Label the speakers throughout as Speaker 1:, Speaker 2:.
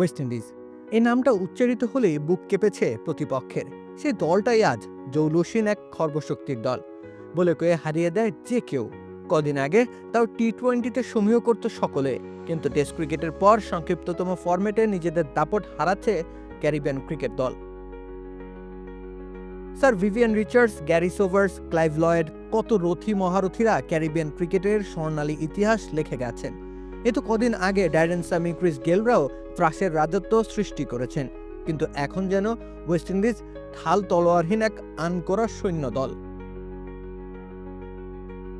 Speaker 1: West Indies এ নামটা উচ্চারিত হলেই বুক কেঁপেছে প্রতিপক্ষের। সেই দলটাই আজ জৌলুসীন এক খর্বশক্তির দল বলে কয়ে হারিয়ে দেয় যে কেউ। কদিন আগে তাও টি টোয়েন্টিতে সমীহ করত সকলে, কিন্তু টেস্ট ক্রিকেটের পর সংক্ষিপ্ততম ফরম্যাটে নিজেদের দাপট হারাচ্ছে ক্যারিবিয়ান ক্রিকেট দল। Sir Vivian Richards Garry Sobers Clive Lloyd কত রথী মহারথীরা ক্যারিবিয়ান ক্রিকেটের স্বর্ণালী ইতিহাস লিখে গেছেন। এ তো কদিন আগে ড্যারেন সামি ক্রিস গেলরাও ত্রাসের রাজত্ব সৃষ্টি করেছেন। কিন্তু এখন যেন ওয়েস্ট ইন্ডিজ ঢাল তলোয়ারহীন এক আনকরা সৈন্য দল।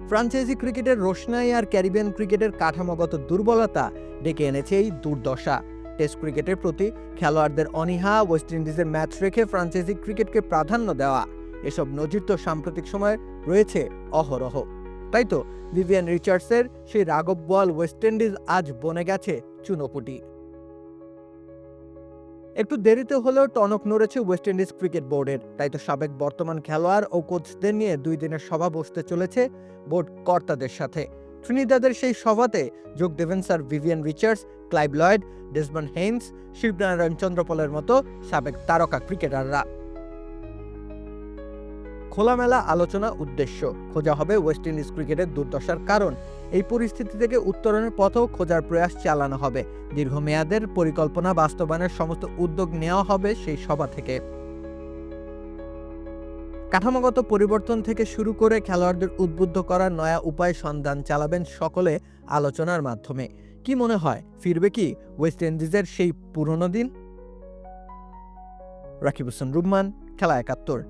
Speaker 1: ফ্রাঞ্চাইজি ক্রিকেটের রোশনাই আর ক্যারিবিয়ান ক্রিকেটের কাঠামোগত দুর্বলতা ডেকে এনেছে এই দুর্দশা। টেস্ট ক্রিকেটের প্রতি খেলোয়াড়দের অনীহা, ওয়েস্ট ইন্ডিজের ম্যাচ রেখে ফ্রাঞ্চাইজি ক্রিকেটকে প্রাধান্য দেওয়া, এসব নজির তো সাম্প্রতিক সময়ে রয়েছে অহরহ। তাই তো ভিভিয়ান রিচার্ডসের সেই রাগব বল ওয়েস্ট ইন্ডিজ আজ বনে গেছে চুনোপুটি। একটু দেরিতে হলেও টনক নড়েছে ওয়েস্ট ইন্ডিজ ক্রিকেট বোর্ডের তাই তো সাবেক বর্তমান খেলোয়াড় ও কোচদের নিয়ে দুই দিনের সভা বসতে চলেছে বোর্ড কর্তাদের সাথে। ট্রিনিদাদের সেই সভাতে যোগ দেবেন sir Vivian Richards Clive Lloyd Desmond Haynes Shivnarine চন্দ্রপলের মতো সাবেক তারকা ক্রিকেটাররা। খোলামেলা আলোচনা উদ্দেশ্য। খোঁজা হবে ওয়েস্ট ইন্ডিজ ক্রিকেটের দুর্দশার কারণ। এই পরিস্থিতি থেকে উত্তরণের পথও খোঁজার প্রয়াস চালানো হবে। দীর্ঘমেয়াদের পরিকল্পনা বাস্তবায়নের সমস্ত উদ্যোগ নেওয়া হবে সেই সভা থেকে। কাঠামোগত পরিবর্তন থেকে শুরু করে খেলোয়াড়দের উদ্বুদ্ধ করার নয়া উপায় সন্ধান চালাবেন সকলে আলোচনার মাধ্যমে। কি মনে হয়, ফিরবে কি ওয়েস্ট ইন্ডিজের সেই পুরনো দিন? রাকিব হোসেন রুম্মান খেলা একাত্তর।